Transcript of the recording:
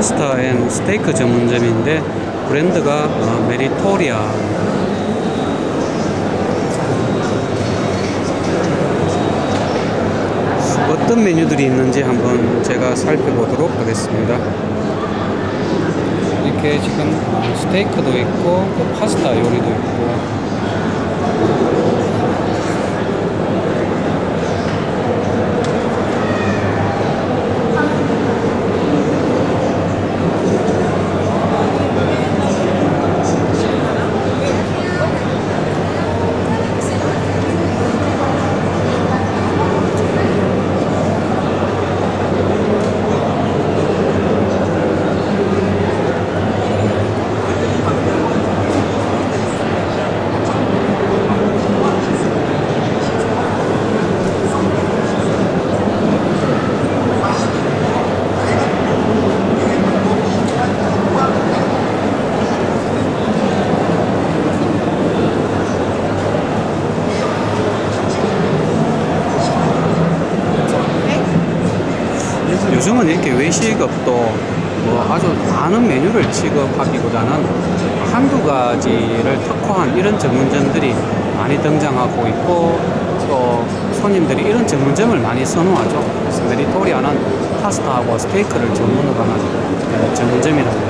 파스타 앤 스테이크 전문점인데 브랜드가 어, 메리토리아 어떤 메뉴들이 있는지 한번 제가 살펴보도록 하겠습니다. 이렇게 지금 어, 스테이크도 있고 또 파스타 요리도 있고 요즘은 이렇게 외식업도 뭐 아주 많은 메뉴를 취급하기보다는 한두 가지를 특화한 이런 전문점들이 많이 등장하고 있고 또 손님들이 이런 전문점을 많이 선호하죠. 그래서 메리토리아는 파스타하고 스테이크를 전문으로 하는 어, 전문점이라고.